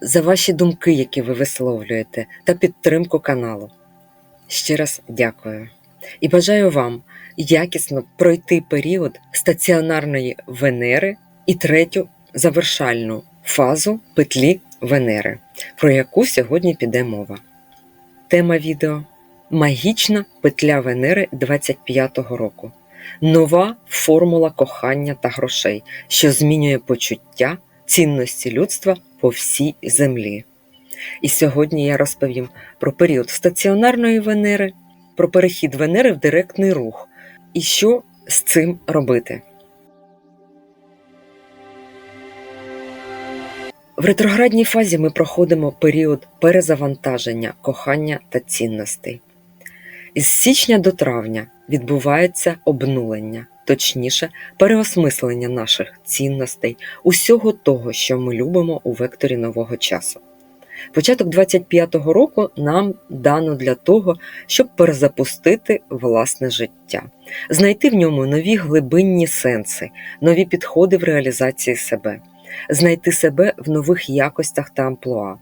за ваші думки, які ви висловлюєте, та підтримку каналу. Ще раз дякую і бажаю вам якісно пройти період стаціонарної Венери і третю завершальну фазу петлі Венери, про яку сьогодні піде мова. Тема відео Магічна петля Венери 25-го року. Нова формула кохання та грошей, що змінює почуття цінності людства по всій землі. І сьогодні я розповім про період стаціонарної Венери, про перехід Венери в директний рух і що з цим робити. В ретроградній фазі ми проходимо період перезавантаження, кохання та цінностей. Із січня до травня відбувається обнулення, точніше, переосмислення наших цінностей, усього того, що ми любимо у векторі нового часу. Початок 25-го року нам дано для того, щоб перезапустити власне життя, знайти в ньому нові глибинні сенси, нові підходи в реалізації себе, знайти себе в нових якостях та амплуа,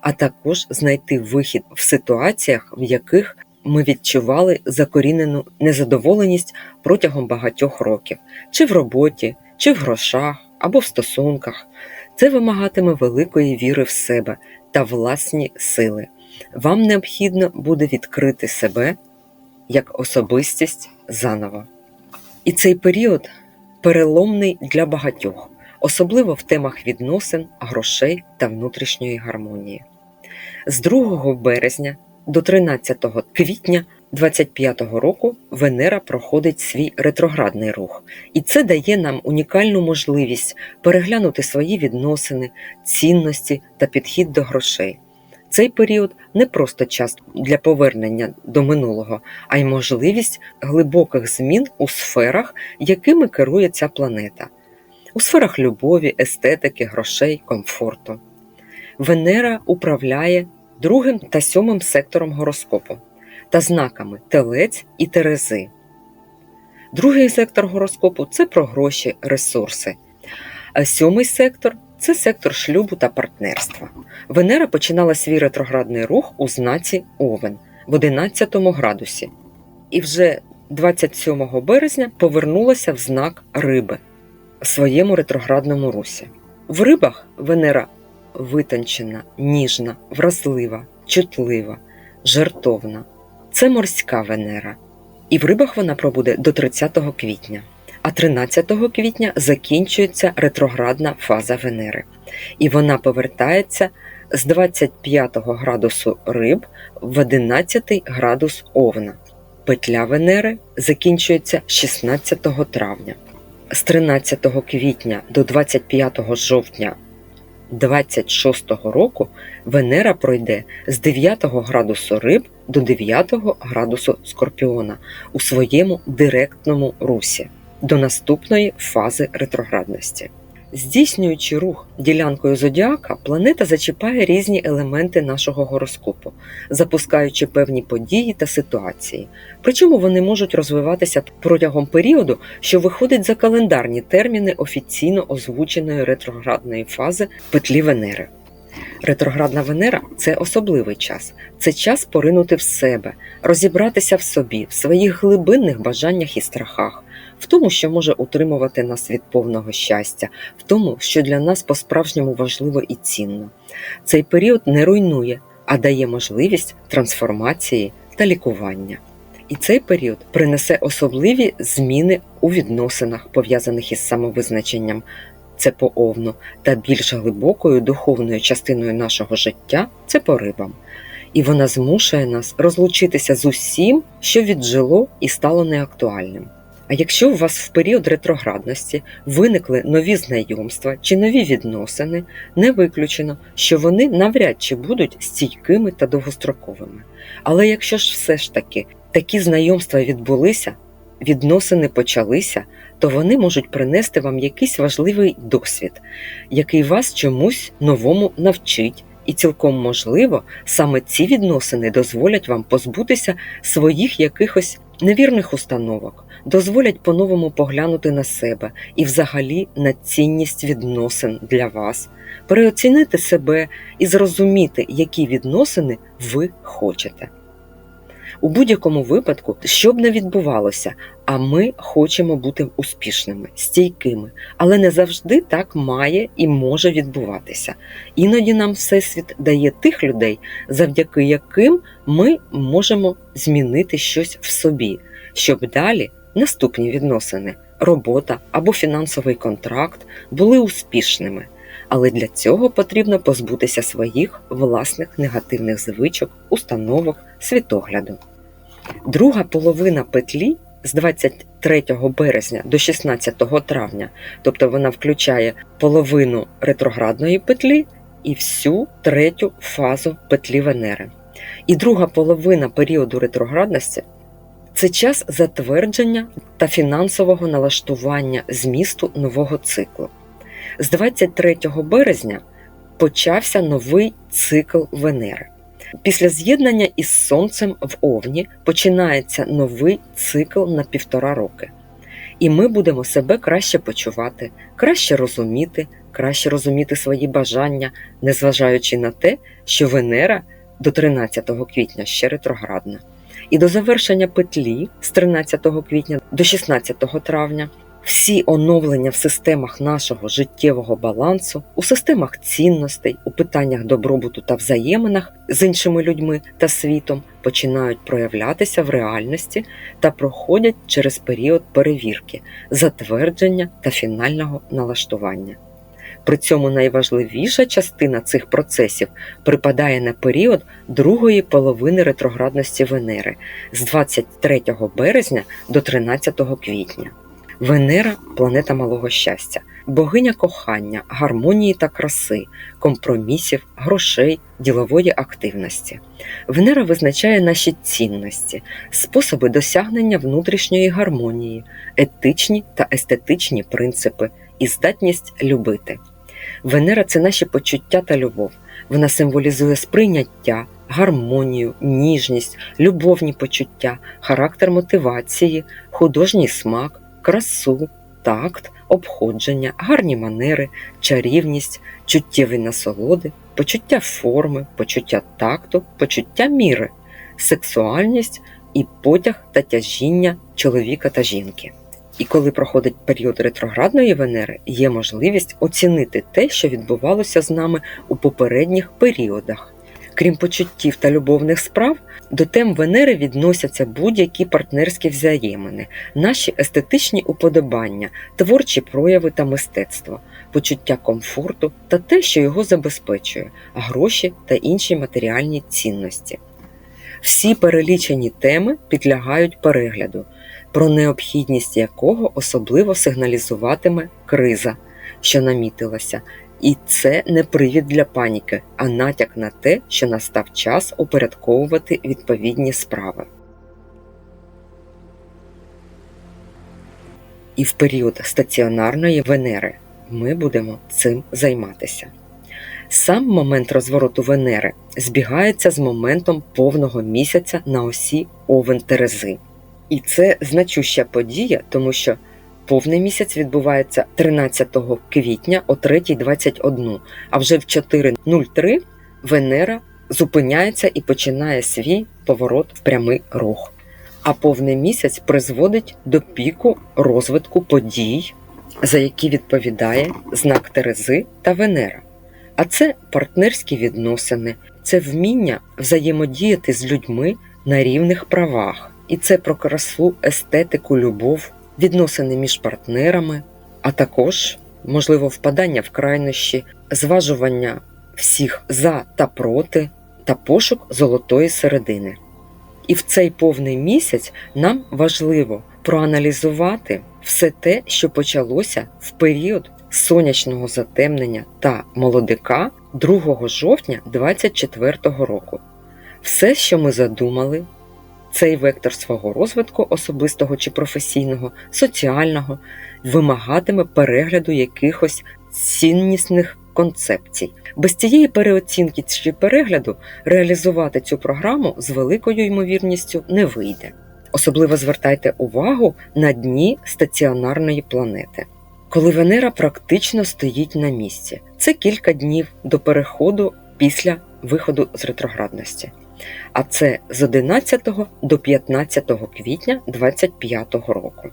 а також знайти вихід в ситуаціях, в яких ми відчували закорінену незадоволеність протягом багатьох років, чи в роботі, чи в грошах, або в стосунках. Це вимагатиме великої віри в себе та власні сили. Вам необхідно буде відкрити себе як особистість заново. І цей період переломний для багатьох, особливо в темах відносин, грошей та внутрішньої гармонії. З 2 березня до 13 квітня 25-го року Венера проходить свій ретроградний рух, і це дає нам унікальну можливість переглянути свої відносини, цінності та підхід до грошей. Цей період не просто час для повернення до минулого, а й можливість глибоких змін у сферах, якими керує ця планета, у сферах любові, естетики, грошей, комфорту. Венера управляє другим та сьомим сектором гороскопу та знаками Телець і Терези. Другий сектор гороскопу це про гроші, ресурси. А сьомий сектор це сектор шлюбу та партнерства. Венера починала свій ретроградний рух у знаці Овен в 11 градусі. І вже 27 березня повернулася в знак Риби в своєму ретроградному русі. В рибах Венера витончена, ніжна, вразлива, чутлива, жертовна. Це морська Венера. І в рибах вона пробуде до 30 квітня. А 13 квітня закінчується ретроградна фаза Венери. І вона повертається з 25 градусу риб в 11 градус Овна. Петля Венери закінчується 16 травня. З 13 квітня до 25 жовтня 26-го року Венера пройде з 9 градусу риб до 9 градусу Скорпіона у своєму директному русі до наступної фази ретроградності. Здійснюючи рух ділянкою зодіака, планета зачіпає різні елементи нашого гороскопу, запускаючи певні події та ситуації. Причому вони можуть розвиватися протягом періоду, що виходить за календарні терміни офіційно озвученої ретроградної фази петлі Венери. Ретроградна Венера це особливий час, це час поринути в себе, розібратися в собі, в своїх глибинних бажаннях і страхах, в тому, що може утримувати нас від повного щастя, в тому, що для нас по-справжньому важливо і цінно. Цей період не руйнує, а дає можливість трансформації та лікування. І цей період принесе особливі зміни у відносинах, пов'язаних із самовизначенням, це по овну, та більш глибокою духовною частиною нашого життя це по рибам. І вона змушує нас розлучитися з усім, що віджило і стало неактуальним. А якщо у вас в період ретроградності виникли нові знайомства чи нові відносини, не виключено, що вони навряд чи будуть стійкими та довгостроковими. Але якщо ж все ж таки такі знайомства відбулися, відносини почалися, то вони можуть принести вам якийсь важливий досвід, який вас чомусь новому навчить. І цілком можливо, саме ці відносини дозволять вам позбутися своїх якихось невірних установок, дозволять по-новому поглянути на себе і, взагалі, на цінність відносин для вас, переоцінити себе і зрозуміти, які відносини ви хочете. У будь-якому випадку, що б не відбувалося, а ми хочемо бути успішними, стійкими, але не завжди так має і може відбуватися. Іноді нам Всесвіт дає тих людей, завдяки яким ми можемо змінити щось в собі, щоб далі наступні відносини, робота або фінансовий контракт були успішними. Але для цього потрібно позбутися своїх власних негативних звичок, установок, світогляду. Друга половина петлі з 23 березня до 16 травня, тобто вона включає половину ретроградної петлі і всю третю фазу петлі Венери. І друга половина періоду ретроградності це час затвердження та фінансового налаштування змісту нового циклу. З 23 березня почався новий цикл Венери. Після з'єднання із Сонцем в Овні починається новий цикл на півтора роки. І ми будемо себе краще почувати, краще розуміти, краще розуміти свої бажання, незважаючи на те, що Венера до 13 квітня ще ретроградна. І до завершення петлі з 13 квітня до 16 травня всі оновлення в системах нашого життєвого балансу, у системах цінностей, у питаннях добробуту та взаєминах з іншими людьми та світом починають проявлятися в реальності та проходять через період перевірки, затвердження та фінального налаштування. При цьому найважливіша частина цих процесів припадає на період другої половини ретроградності Венери з 23 березня до 13 квітня. Венера планета малого щастя, богиня кохання, гармонії та краси, компромісів, грошей, ділової активності. Венера визначає наші цінності, способи досягнення внутрішньої гармонії, етичні та естетичні принципи і здатність любити. Венера це наші почуття та любов. Вона символізує сприйняття, гармонію, ніжність, любовні почуття, характер мотивації, художній смак красу, такт, обходження, гарні манери, чарівність, чуттєві насолоди, почуття форми, почуття такту, почуття міри, сексуальність і потяг та тяжіння чоловіка та жінки. І коли проходить період ретроградної Венери, є можливість оцінити те, що відбувалося з нами у попередніх періодах. Крім почуттів та любовних справ, до тем Венери відносяться будь-які партнерські взаємини, наші естетичні уподобання, творчі прояви та мистецтво, почуття комфорту та те, що його забезпечує, гроші та інші матеріальні цінності. Всі перелічені теми підлягають перегляду, про необхідність якого особливо сигналізуватиме криза, що намітилася, і це не привід для паніки, а натяк на те, що настав час упорядковувати відповідні справи. І в період стаціонарної Венери ми будемо цим займатися. Сам момент розвороту Венери збігається з моментом повного місяця на осі Овен Терези. І це значуща подія, тому що Повний місяць відбувається 13 квітня о 3.21, а вже в 4.03 Венера зупиняється і починає свій поворот в прямий рух. А повний місяць призводить до піку розвитку подій, за які відповідає знак Терези та Венера. А це партнерські відносини, це вміння взаємодіяти з людьми на рівних правах. І це про красу, естетику, любов відносини між партнерами, а також, можливо, впадання в крайнощі, зважування всіх за та проти та пошук золотої середини. І в цей повний місяць нам важливо проаналізувати все те, що почалося в період сонячного затемнення та молодика 2 жовтня 2024 року. Все, що ми задумали, цей вектор свого розвитку, особистого чи професійного, соціального, вимагатиме перегляду якихось ціннісних концепцій. Без цієї переоцінки чи перегляду реалізувати цю програму з великою ймовірністю не вийде. Особливо звертайте увагу на дні стаціонарної планети, коли Венера практично стоїть на місці. Це кілька днів до переходу після виходу з ретроградності. А це з 11 до 15 квітня 2025 року.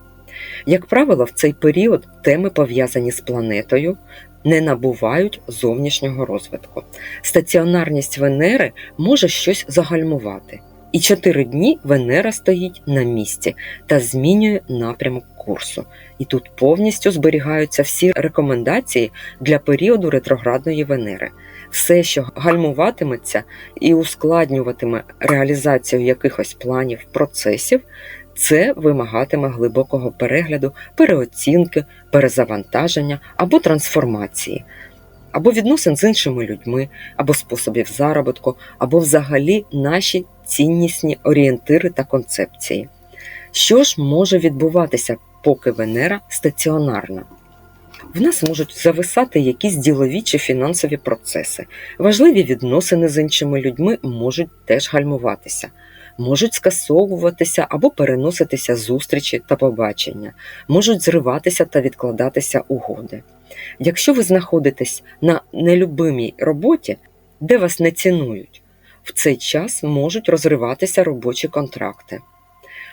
Як правило, в цей період теми, пов'язані з планетою, не набувають зовнішнього розвитку. Стаціонарність Венери може щось загальмувати. І чотири дні Венера стоїть на місці та змінює напрямок курсу. І тут повністю зберігаються всі рекомендації для періоду ретроградної Венери. Все, що гальмуватиметься і ускладнюватиме реалізацію якихось планів, процесів, це вимагатиме глибокого перегляду, переоцінки, перезавантаження або трансформації, або відносин з іншими людьми, або способів заробітку, або взагалі наші ціннісні орієнтири та концепції. Що ж може відбуватися, поки Венера стаціонарна? В нас можуть зависати якісь ділові чи фінансові процеси. Важливі відносини з іншими людьми можуть теж гальмуватися, можуть скасовуватися або переноситися зустрічі та побачення, можуть зриватися та відкладатися угоди. Якщо ви знаходитесь на нелюбимій роботі, де вас не цінують, в цей час можуть розриватися робочі контракти.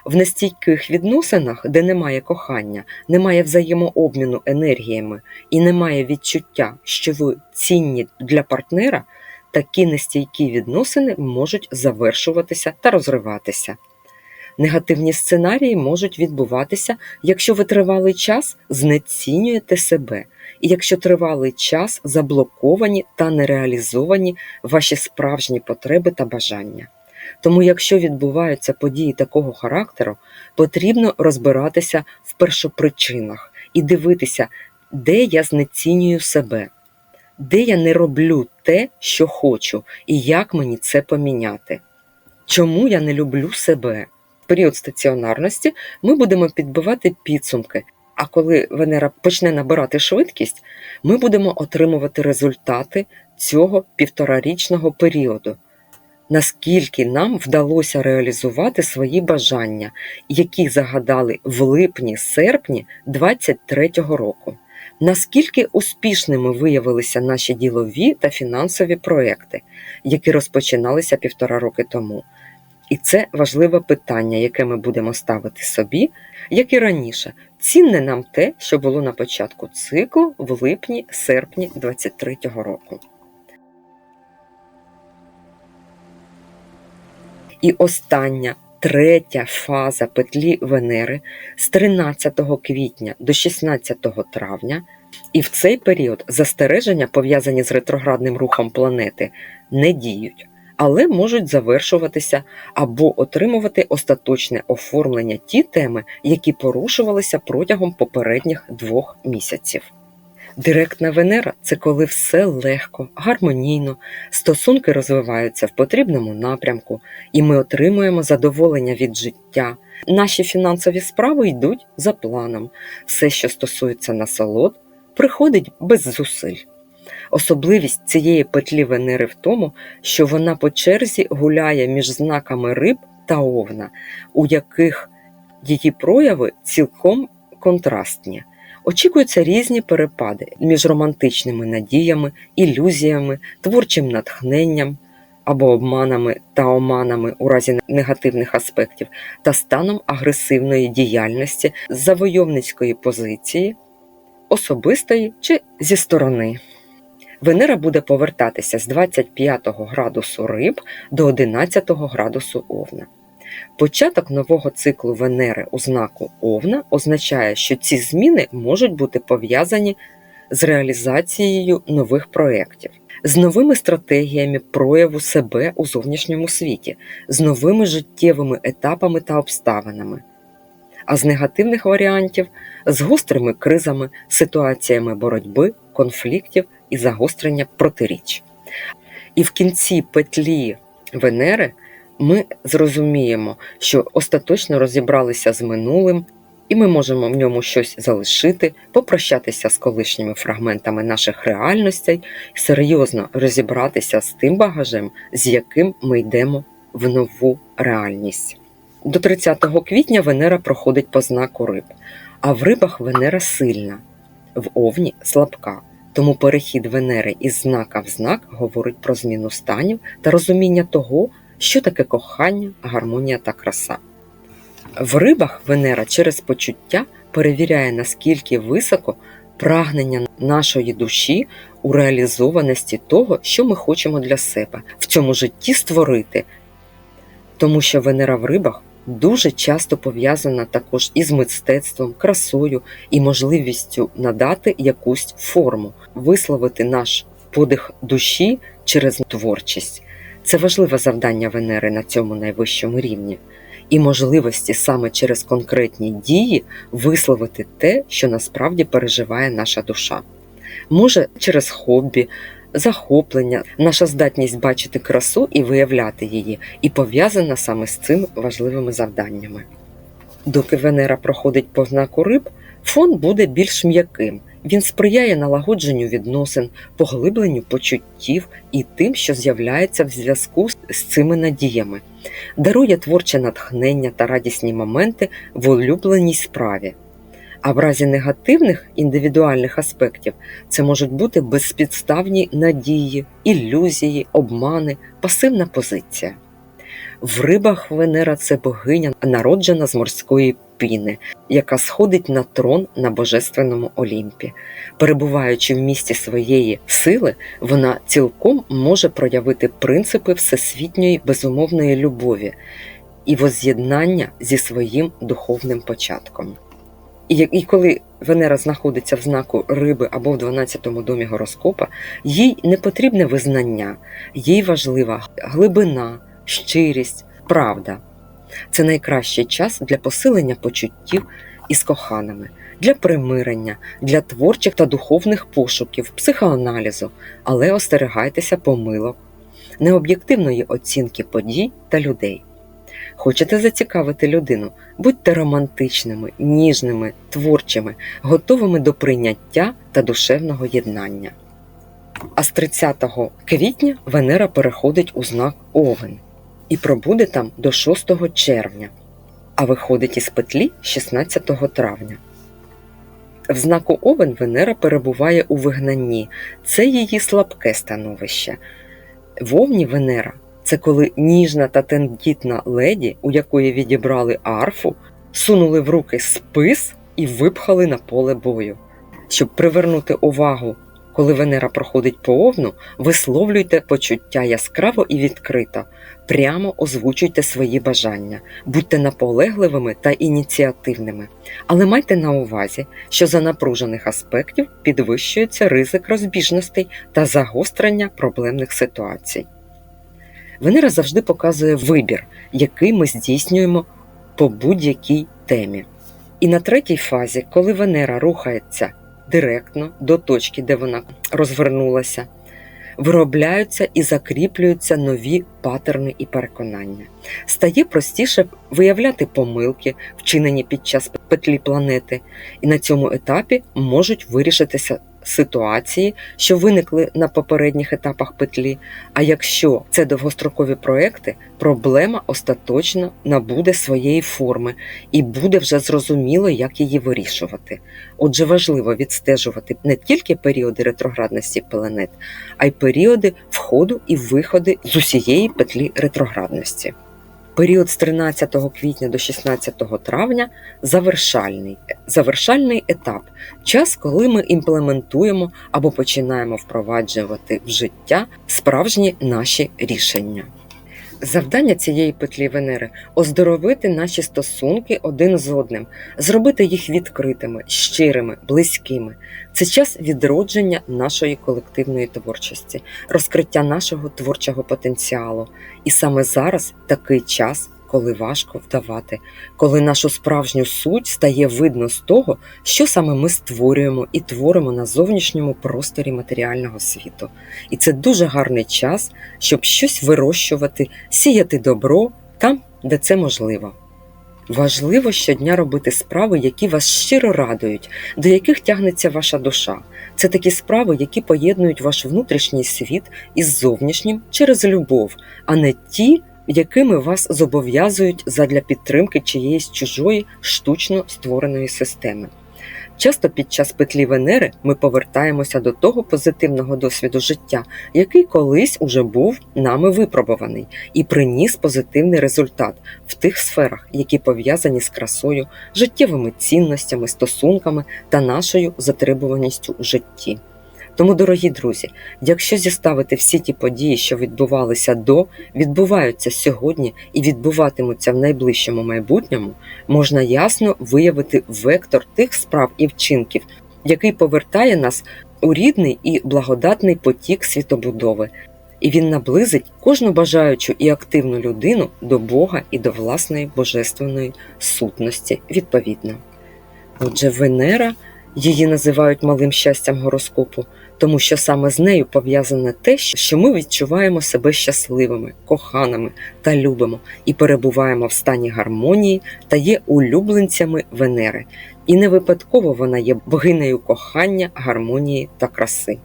В нестійких відносинах, де немає кохання, немає взаємообміну енергіями і немає відчуття, що ви цінні для партнера, такі нестійкі відносини можуть завершуватися та розриватися. Негативні сценарії можуть відбуватися, якщо ви тривалий час знецінюєте себе, і якщо тривалий час заблоковані та нереалізовані ваші справжні потреби та бажання. Тому, якщо відбуваються події такого характеру, потрібно розбиратися в першопричинах і дивитися, де я знецінюю себе, де я не роблю те, що хочу, і як мені це поміняти. Чому я не люблю себе? В період стаціонарності ми будемо підбивати підсумки. А коли Венера почне набирати швидкість, ми будемо отримувати результати цього півторарічного періоду наскільки нам вдалося реалізувати свої бажання, які загадали в липні-серпні 2023 року. Наскільки успішними виявилися наші ділові та фінансові проекти, які розпочиналися півтора роки тому? І це важливе питання, яке ми будемо ставити собі, як і раніше. Цінне нам те, що було на початку циклу в липні-серпні 2023 року. І остання третя фаза петлі Венери з 13 квітня до 16 травня, і в цей період застереження, пов'язані з ретроградним рухом планети, не діють, але можуть завершуватися або отримувати остаточне оформлення ті теми, які порушувалися протягом попередніх двох місяців. Директна Венера це коли все легко, гармонійно, стосунки розвиваються в потрібному напрямку, і ми отримуємо задоволення від життя. Наші фінансові справи йдуть за планом. Все, що стосується насолод, приходить без зусиль. Особливість цієї петлі Венери в тому, що вона по черзі гуляє між знаками риб та овна, у яких її прояви цілком контрастні. Очікуються різні перепади між романтичними надіями, ілюзіями, творчим натхненням або обманами та оманами у разі негативних аспектів та станом агресивної діяльності завойовницької позиції, особистої чи зі сторони. Венера буде повертатися з 25 градусу риб до 11 градусу Овна. Початок нового циклу Венери у знаку Овна означає, що ці зміни можуть бути пов'язані з реалізацією нових проєктів, з новими стратегіями прояву себе у зовнішньому світі, з новими життєвими етапами та обставинами. а з негативних варіантів з гострими кризами, ситуаціями боротьби, конфліктів і загострення протиріч. І в кінці петлі Венери ми зрозуміємо, що остаточно розібралися з минулим, і ми можемо в ньому щось залишити, попрощатися з колишніми фрагментами наших реальностей, серйозно розібратися з тим багажем, з яким ми йдемо в нову реальність. До 30 квітня Венера проходить по знаку риб, а в рибах Венера сильна, в овні слабка. Тому перехід Венери із знака в знак говорить про зміну станів та розуміння того, що таке кохання, гармонія та краса. В рибах Венера через почуття перевіряє, наскільки високо прагнення нашої душі у реалізованості того, що ми хочемо для себе в цьому житті створити. Тому що Венера в рибах дуже часто пов'язана також із мистецтвом, красою і можливістю надати якусь форму, висловити наш подих душі через творчість. Це важливе завдання Венери на цьому найвищому рівні. І можливості саме через конкретні дії висловити те, що насправді переживає наша душа. Може, через хобі, захоплення, наша здатність бачити красу і виявляти її, і пов'язана саме з цими важливими завданнями. Доки Венера проходить по знаку риб, фон буде більш м'яким. Він сприяє налагодженню відносин, поглибленню почуттів і тим, що з'являється в зв'язку з цими надіями, дарує творче натхнення та радісні моменти в улюбленій справі. А в разі негативних індивідуальних аспектів це можуть бути безпідставні надії, ілюзії, обмани, пасивна позиція. В рибах Венера це богиня, народжена з морської піни, яка сходить на трон на божественному Олімпі. Перебуваючи в місті своєї сили, вона цілком може проявити принципи всесвітньої безумовної любові і воз'єднання зі своїм духовним початком. І коли Венера знаходиться в знаку риби або в 12-му домі гороскопа, їй не потрібне визнання, їй важлива глибина, щирість, правда. Це найкращий час для посилення почуттів із коханими, для примирення, для творчих та духовних пошуків, психоаналізу, але остерігайтеся помилок, необ'єктивної оцінки подій та людей. Хочете зацікавити людину, будьте романтичними, ніжними, творчими, готовими до прийняття та душевного єднання. А з 30 квітня Венера переходить у знак Овен і пробуде там до 6 червня, а виходить із петлі 16 травня. В знаку Овен Венера перебуває у вигнанні, це її слабке становище. В Овні Венера це коли ніжна та тендітна леді, у якої відібрали арфу, сунули в руки спис і випхали на поле бою. Щоб привернути увагу, коли Венера проходить по овну, висловлюйте почуття яскраво і відкрито, прямо озвучуйте свої бажання, будьте наполегливими та ініціативними. Але майте на увазі, що за напружених аспектів підвищується ризик розбіжностей та загострення проблемних ситуацій. Венера завжди показує вибір, який ми здійснюємо по будь-якій темі. І на третій фазі, коли Венера рухається директно до точки, де вона розвернулася, виробляються і закріплюються нові патерни і переконання. Стає простіше виявляти помилки, вчинені під час петлі планети, і на цьому етапі можуть вирішитися ситуації, що виникли на попередніх етапах петлі. А якщо це довгострокові проекти, проблема остаточно набуде своєї форми і буде вже зрозуміло, як її вирішувати. Отже, важливо відстежувати не тільки періоди ретроградності планет, а й періоди входу і виходу з усієї петлі ретроградності. Період з 13 квітня до 16 травня завершальний завершальний етап час, коли ми імплементуємо або починаємо впроваджувати в життя справжні наші рішення. Завдання цієї петлі Венери оздоровити наші стосунки один з одним, зробити їх відкритими, щирими, близькими. Це час відродження нашої колективної творчості, розкриття нашого творчого потенціалу. І саме зараз такий час, коли важко вдавати, коли нашу справжню суть стає видно з того, що саме ми створюємо і творимо на зовнішньому просторі матеріального світу. І це дуже гарний час, щоб щось вирощувати, сіяти добро там, де це можливо. Важливо щодня робити справи, які вас щиро радують, до яких тягнеться ваша душа. Це такі справи, які поєднують ваш внутрішній світ із зовнішнім через любов, а не ті, якими вас зобов'язують задля підтримки чиєїсь чужої штучно створеної системи. Часто під час петлі Венери ми повертаємося до того позитивного досвіду життя, який колись уже був нами випробуваний і приніс позитивний результат в тих сферах, які пов'язані з красою, життєвими цінностями, стосунками та нашою затребуваністю у житті. Тому, дорогі друзі, якщо зіставити всі ті події, що відбувалися до, відбуваються сьогодні і відбуватимуться в найближчому майбутньому, можна ясно виявити вектор тих справ і вчинків, який повертає нас у рідний і благодатний потік світобудови, і він наблизить кожну бажаючу і активну людину до Бога і до власної божественної сутності відповідно. Отже, Венера її називають малим щастям гороскопу, тому що саме з нею пов'язане те, що ми відчуваємо себе щасливими, коханими та любимо і перебуваємо в стані гармонії та є улюбленцями Венери. І не випадково вона є богинею кохання, гармонії та краси.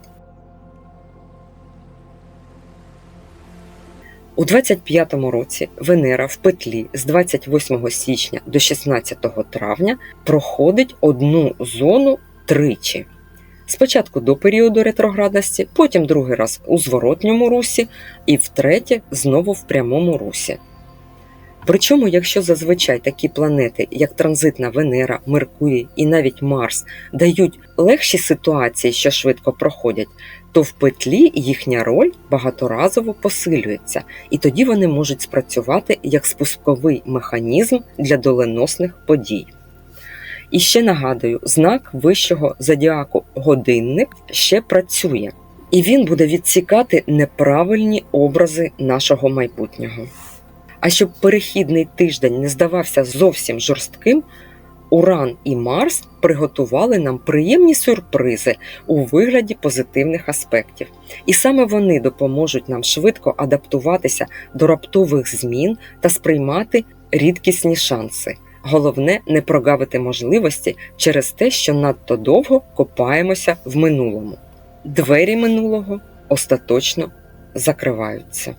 У 25-му році Венера в петлі з 28 січня до 16 травня проходить одну зону тричі. Спочатку до періоду ретроградності, потім другий раз у зворотньому русі і втретє знову в прямому русі. Причому, якщо зазвичай такі планети, як транзитна Венера, Меркурій і навіть Марс, дають легші ситуації, що швидко проходять, то в петлі їхня роль багаторазово посилюється, і тоді вони можуть спрацювати як спусковий механізм для доленосних подій. І ще нагадую, знак вищого зодіаку годинник ще працює, і він буде відсікати неправильні образи нашого майбутнього. А щоб перехідний тиждень не здавався зовсім жорстким, Уран і Марс приготували нам приємні сюрпризи у вигляді позитивних аспектів, і саме вони допоможуть нам швидко адаптуватися до раптових змін та сприймати рідкісні шанси. Головне не прогавити можливості через те, що надто довго копаємося в минулому. Двері минулого остаточно закриваються.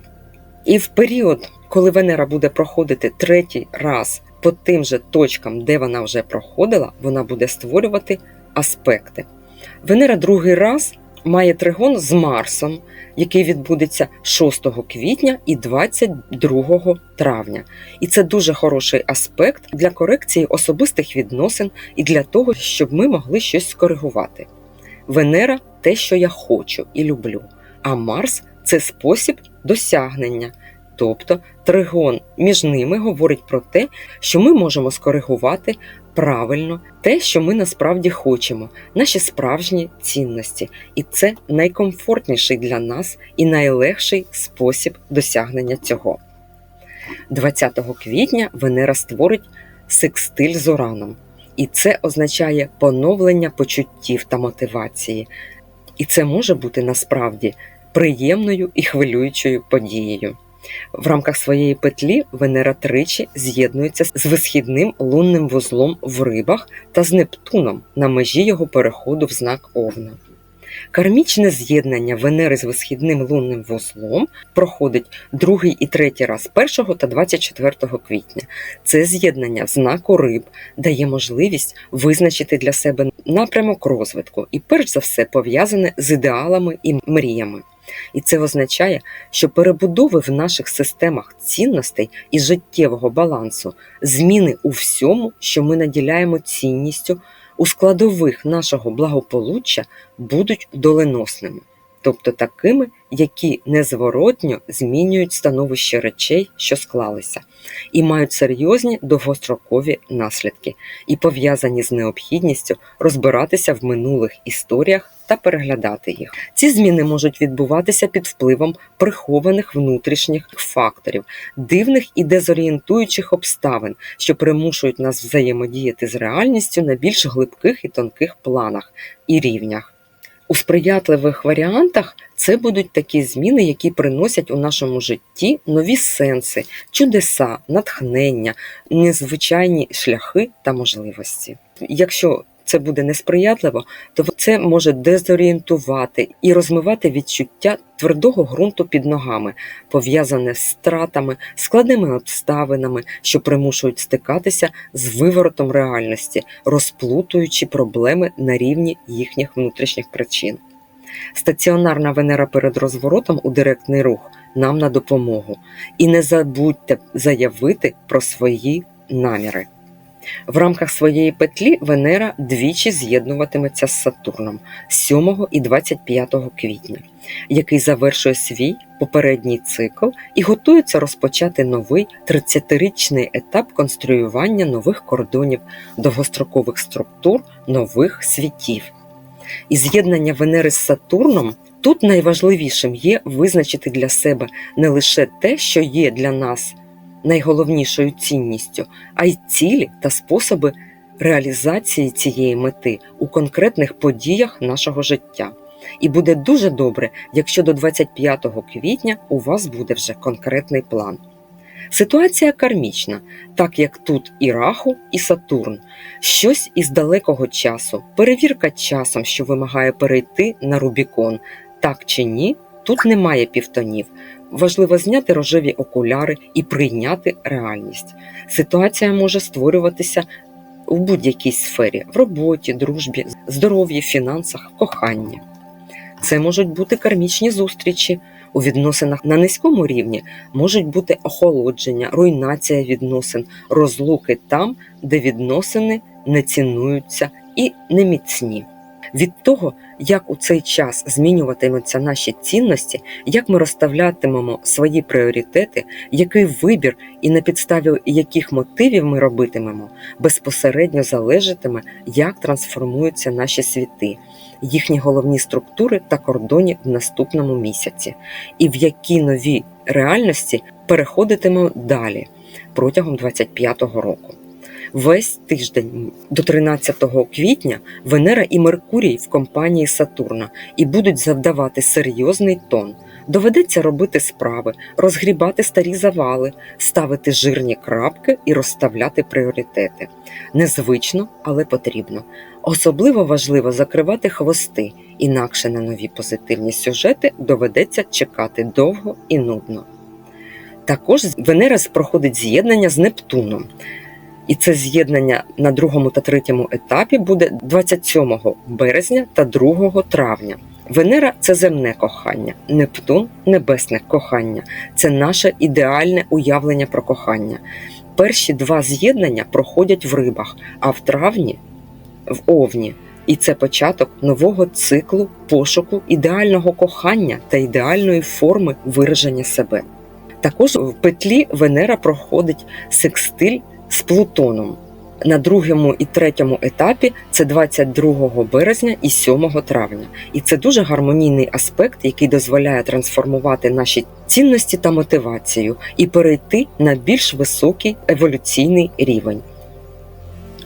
І в період, коли Венера буде проходити третій раз по тим же точкам, де вона вже проходила, вона буде створювати аспекти. Венера другий раз має тригон з Марсом, який відбудеться 6 квітня і 22 травня. І це дуже хороший аспект для корекції особистих відносин і для того, щоб ми могли щось скоригувати. Венера те, що я хочу і люблю, а Марс це спосіб досягнення. Тобто тригон між ними говорить про те, що ми можемо скоригувати правильно те, що ми насправді хочемо, наші справжні цінності, і це найкомфортніший для нас і найлегший спосіб досягнення цього. 20 квітня Венера створить секстиль з Ураном, і це означає поновлення почуттів та мотивації. І це може бути насправді приємною і хвилюючою подією. В рамках своєї петлі Венера тричі з'єднується з висхідним лунним вузлом в рибах та з Нептуном на межі його переходу в знак Овна. Кармічне з'єднання Венери з висхідним лунним вузлом проходить другий і третій раз 1 та 24 квітня. Це з'єднання в знаку риб дає можливість визначити для себе напрямок розвитку і, перш за все, пов'язане з ідеалами і мріями. І це означає, що перебудови в наших системах цінностей і життєвого балансу, зміни у всьому, що ми наділяємо цінністю, у складових нашого благополуччя будуть доленосними, тобто такими, які незворотньо змінюють становище речей, що склалися, і мають серйозні довгострокові наслідки, і пов'язані з необхідністю розбиратися в минулих історіях та переглядати їх. Ці зміни можуть відбуватися під впливом прихованих внутрішніх факторів, дивних і дезорієнтуючих обставин, що примушують нас взаємодіяти з реальністю на більш глибких і тонких планах і рівнях. У сприятливих варіантах це будуть такі зміни, які приносять у нашому житті нові сенси, чудеса, натхнення, незвичайні шляхи та можливості. Якщо це буде несприятливо, то це може дезорієнтувати і розмивати відчуття твердого ґрунту під ногами, пов'язане з стратами, складними обставинами, що примушують стикатися з виворотом реальності, розплутуючи проблеми на рівні їхніх внутрішніх причин. Стаціонарна Венера перед розворотом у директний рух нам на допомогу. І не забудьте заявити про свої наміри. В рамках своєї петлі Венера двічі з'єднуватиметься з Сатурном 7 і 25 квітня, який завершує свій попередній цикл і готується розпочати новий 30-річний етап конструювання нових кордонів, довгострокових структур, нових світів. І з'єднання Венери з Сатурном тут найважливішим є визначити для себе не лише те, що є для нас найголовнішою цінністю, а й цілі та способи реалізації цієї мети у конкретних подіях нашого життя. І буде дуже добре, якщо до 25 квітня у вас буде вже конкретний план. Ситуація кармічна, так як тут і Раху, і Сатурн, щось із далекого часу, перевірка часом, що вимагає перейти на Рубікон, так чи ні, тут немає півтонів. Важливо зняти рожеві окуляри і прийняти реальність. Ситуація може створюватися у будь-якій сфері в роботі, дружбі, здоров'ї, фінансах, коханні. Це можуть бути кармічні зустрічі. У відносинах на низькому рівні можуть бути охолодження, руйнація відносин, розлуки там, де відносини не цінуються і не міцні. Від того, як у цей час змінюватимуться наші цінності, як ми розставлятимемо свої пріоритети, який вибір і на підставі яких мотивів ми робитимемо, безпосередньо залежатиме, як трансформуються наші світи, їхні головні структури та кордоні в наступному місяці, і в які нові реальності переходитимемо далі протягом 25-го року. Весь тиждень до 13 квітня Венера і Меркурій в компанії Сатурна і будуть завдавати серйозний тон. Доведеться робити справи, розгрібати старі завали, ставити жирні крапки і розставляти пріоритети. Незвично, але потрібно. Особливо важливо закривати хвости, інакше на нові позитивні сюжети доведеться чекати довго і нудно. Також Венера проходить з'єднання з Нептуном. І це з'єднання на другому та третьому етапі буде 27 березня та 2 травня. Венера це земне кохання, Нептун небесне кохання, це наше ідеальне уявлення про кохання. Перші два з'єднання проходять в рибах, а в травні в овні. І це початок нового циклу пошуку ідеального кохання та ідеальної форми вираження себе. Також в петлі Венера проходить секстиль з Плутоном. На другому і третьому етапі це 22 березня і 7 травня. І це дуже гармонійний аспект, який дозволяє трансформувати наші цінності та мотивацію і перейти на більш високий еволюційний рівень.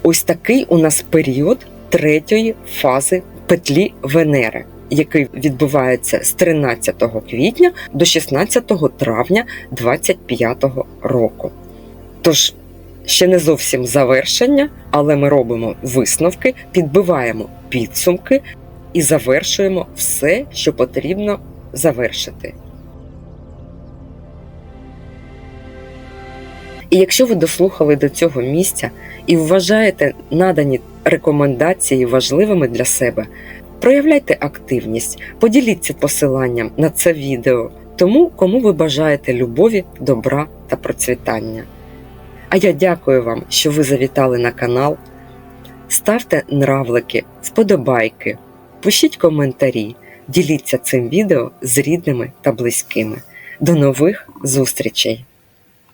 Ось такий у нас період третьої фази петлі Венери, який відбувається з 13 квітня до 16 травня 2025 року. Тож ще не зовсім завершення, але ми робимо висновки, підбиваємо підсумки і завершуємо все, що потрібно завершити. І якщо ви дослухали до цього місця і вважаєте надані рекомендації важливими для себе, проявляйте активність, поділіться посиланням на це відео тому, кому ви бажаєте любові, добра та процвітання. А я дякую вам, що ви завітали на канал. Ставте нравлики, вподобайки, пишіть коментарі, діліться цим відео з рідними та близькими. До нових зустрічей!